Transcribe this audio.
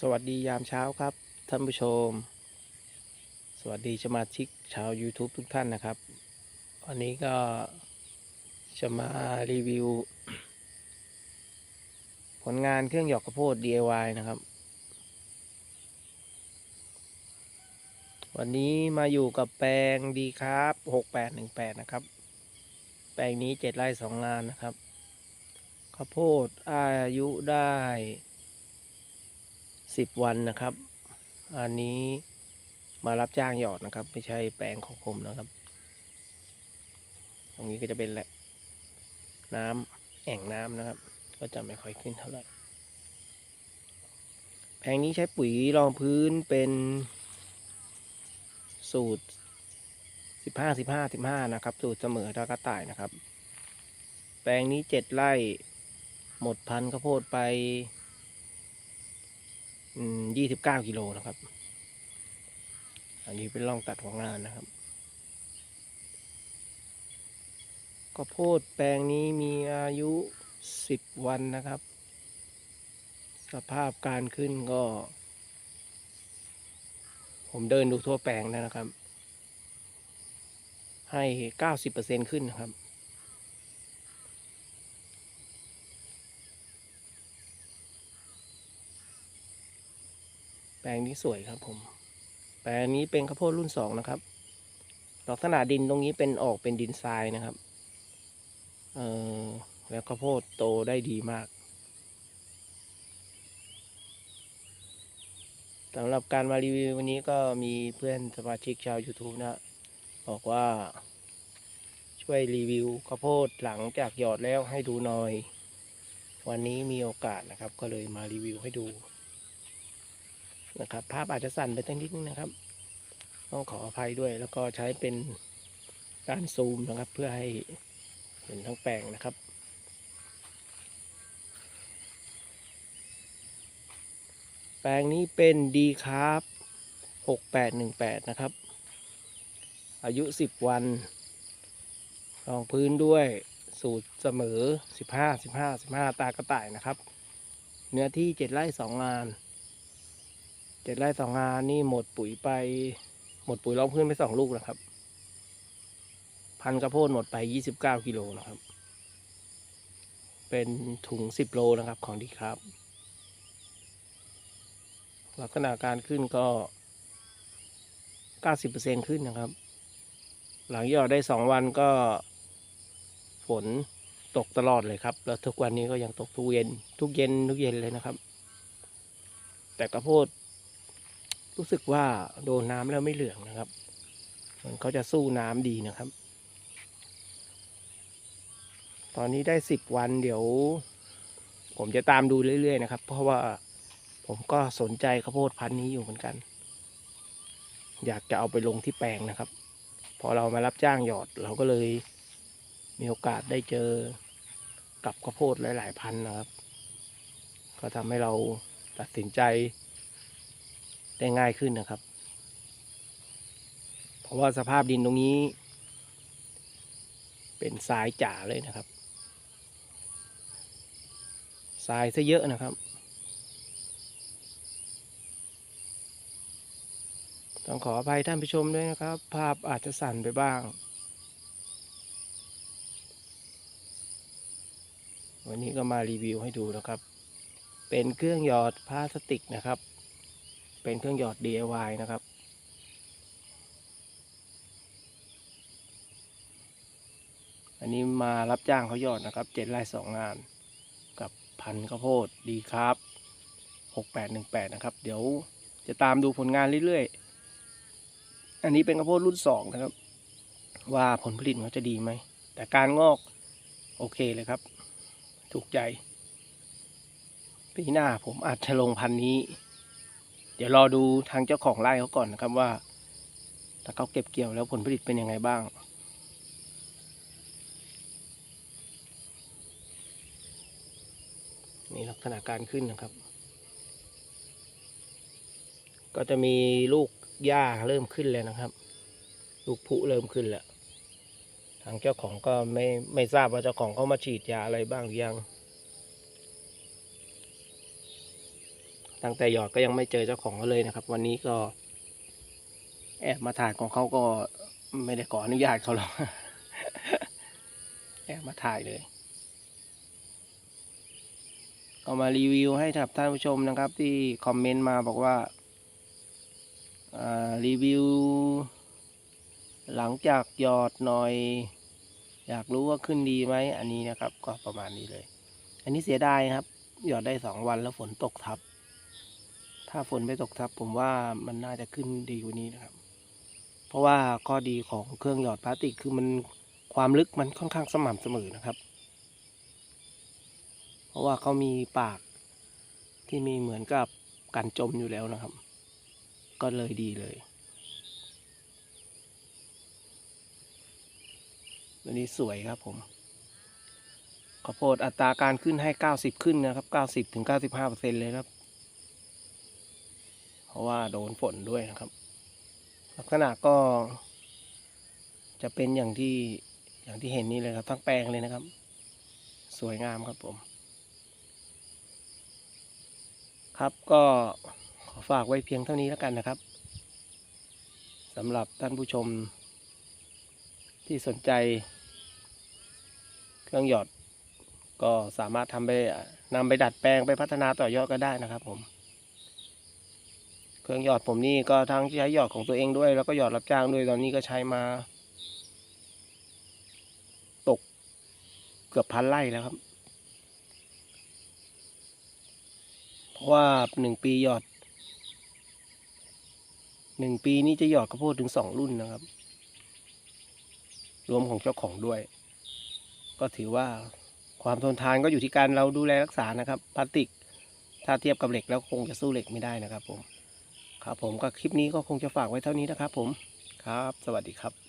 สวัสดียามเช้าครับ ท่านผู้ชม สวัสดีสมาชิกชาว YouTube ทุกท่านนะครับ วันนี้ก็จะมารีวิว ผลงานเครื่องหยอกข้าวโพด DIY นะครับ วันนี้มาอยู่กับแปลงดีครับ6818 นะครับ แปลงนี้ 7 ไร่ 2 งานนะครับข้าวโพดอายุได้ สิบวันนะครับ อันนี้มารับจ้างหยอดนะครับ ไม่ใช่แปลงของผมนะครับ ตรงนี้ก็จะเป็นแหละ น้ำแอ่งน้ำนะครับ ก็จะไม่ค่อยขึ้นเท่าไหร่แปลงนี้ใช้ปุ๋ยรองพื้นเป็นสูตรสิบห้าสิบห้าสิบห้านะครับ สูตรเสมอตากระต่ายนะครับ แปลงนี้เจ็ดไร่หมดพันข้าวโพดไป ยี่สิบเก้ากิโลนะครับ อันนี้เป็นร่องตัดหัวงานนะครับข้าวโพดแปลงนี้มีอายุสิบวันนะครับ สภาพการขึ้นก็ ผมเดินดูทั่วแปลงแล้วนะครับ ให้เก้าสิบเปอร์เซ็นขึ้นนะครับ ปลงนี้สวยครับผม แปลงนี้เป็นข้าวโพดรุ่นสองนะครับ ลักษณะดินตรงนี้เป็นออกเป็นดินทรายนะครับ เออแล้วข้าวโพดโตได้ดีมากสำหรับการมารีวิววันนี้ก็มีเพื่อนสมาชิกชาว YouTube นะ บอกว่า ช่วยรีวิวข้าวโพดหลังจากหยอดแล้วให้ดูหน่อย วันนี้มีโอกาสนะครับ ก็เลยมารีวิวให้ดู นะครับ ภาพอาจจะสั่นไปตั้งนิดนึงนะครับ ต้องขออภัยด้วย แล้วก็ใช้เป็นการซูมนะครับ เพื่อให้เห็นทั้งแปลงนะครับแปลงนี้เป็นดีครับ6818 นะครับ อายุ 10 วัน รองพื้นด้วยสูตรเสมอ 15 15 15 ตากระต่ายนะครับ เนื้อที่ 7 ไร่ 2 งาน เจ็ดไร่สองงานนี่หมดปุ๋ยไป หมดปุ๋ยรองพื้นไปสองลูกนะครับ พันกระโพดหมดไปยี่สิบเก้ากิโลนะครับ เป็นถุงสิบโลนะครับของดีครับ ลักษณะการขึ้นก็เก้าสิบเปอร์เซ็นขึ้นนะครับ หลังหยอดได้สองวันก็ฝนตกตลอดเลยครับ แล้วทุกวันนี้ก็ยังตกทุกเย็น ทุกเย็นทุกเย็นเลยนะครับ แต่กระโพด รู้สึกว่าโดนน้ำแล้วไม่เหลืองนะครับมือนเขาจะสู้น้ำดีนะครับ ตอนนี้ได้สิบวันเดี๋ยว ผมจะตามดูเรื่อยๆนะครับ เพราะว่าผมก็สนใจข้าวโพดพันธุ์นี้อยู่เหมือนกัน อยากจะเอาไปลงที่แปลงนะครับ พอเรามารับจ้างหยอดเราก็เลยมีโอกาสได้เจอกับข้าวโพดหลาย ๆ พันธุ์นะครับ ก็ทำให้เราตัดสินใจ ได้ง่ายขึ้นนะครับ เพราะว่าสภาพดินตรงนี้ เป็นทรายจ๋าเลยนะครับทรายซะเยอะนะครับ ต้องขออภัยท่านผู้ชมด้วยนะครับ ภาพอาจจะสั่นไปบ้าง วันนี้ก็มารีวิวให้ดูนะครับ เป็นเครื่องหยอดพลาสติกนะครับ เป็นเครื่องหยอด DIY นะครับ อันนี้มารับจ้างเขาหยอดนะครับเจ็ดไร่สองงาน กับพันธุ์ข้าวโพดดีครับหกแปดหนึ่งแปดนะครับ เดี๋ยวจะตามดูผลงานเรื่อยๆ อันนี้เป็นข้าวโพดรุ่นสองนะครับ ว่าผลผลิตเขาจะดีไหม แต่การงอกโอเคเลยครับ ถูกใจปีหน้าผมอาจจะลงพันธุ์นี้ เดี๋ยวรอดูทางเจ้าของไร่เขาก่อนนะครับว่า ถ้าเขาเก็บเกี่ยวแล้วผลผลิตเป็นยังไงบ้าง นี่ลักษณะการขึ้นนะครับ ก็จะมีลูกหญ้าเริ่มขึ้นแล้วนะครับ ลูกผุเริ่มขึ้นแล้ว ทางเจ้าของก็ไม่ไม่ทราบว่าเจ้าของเขามาฉีดยาอะไรบ้างหรือยัง ตั้งแต่หยอดก็ยังไม่เจอเจ้าของเขาเลยนะครับ วันนี้ก็ แอบมาถ่ายของเขาก็ไม่ได้ขออนุญาตเขาหรอกแอบมาถ่ายเลยเอามารีวิวให้กับท่านผู้ชมนะครับ ที่คอมเมนต์มาบอกว่าอ่ารีวิว หลังจากหยอดหน่อย อยากรู้ว่าขึ้นดีไหมอันนี้นะครับ ก็ประมาณนี้เลย อันนี้เสียดายครับ หยอดได้สองวันแล้วฝนตกทับ ถ้าฝนไม่ตกทับ ผมว่ามันน่าจะขึ้นดีกว่านี้นะครับ เพราะว่าข้อดีของเครื่องหยอดพลาสติกคือมันความลึกมันค่อนข้างสม่ำเสมอนะครับ เพราะว่าเขามีปากที่มีเหมือนกับกันจมอยู่แล้วนะครับ ก็เลยดีเลยตัวนี้สวยครับผมข้าวโพดอัตราการขึ้นให้ 90 ขึ้นนะครับ 90ถึง95เปอร์เซ็นเลยครับ ราะว่าโดนฝนด้วยนะครับ ลักษณะก็ จะเป็นอย่างที่อย่างที่เห็นนี่เลยครับทั้งแปลงเลยนะครับ สวยงามครับผม ครับก็ขอฝากไว้เพียงเท่านี้แล้วกันนะครับสำหรับท่านผู้ชม ที่สนใจ เครื่องหยอดก็สามารถทำไปนำไปดัดแปลงไปพัฒนาต่อยอดก็ได้นะครับผม เครื่องหยอดผมนี่ก็ทั้งใช้หยอดของตัวเองด้วย แล้วก็หยอดรับจ้างด้วยตอนนี้ก็ใช้มา ตกเกือบพันไร่แล้วครับ เพราะว่าหนึ่งปีหยอดหนึ่งปีนี้จะหยอดข้าวโพดถึงสองรุ่นนะครับ รวมของเจ้าของด้วย ก็ถือว่าความทนทานก็อยู่ที่การเราดูแลรักษานะครับพลาสติก ถ้าเทียบกับเหล็กแล้วคงจะสู้เหล็กไม่ได้นะครับผม ครับผมก็คลิปนี้ก็คงจะฝากไว้เท่านี้นะครับผมครับ สวัสดีครับ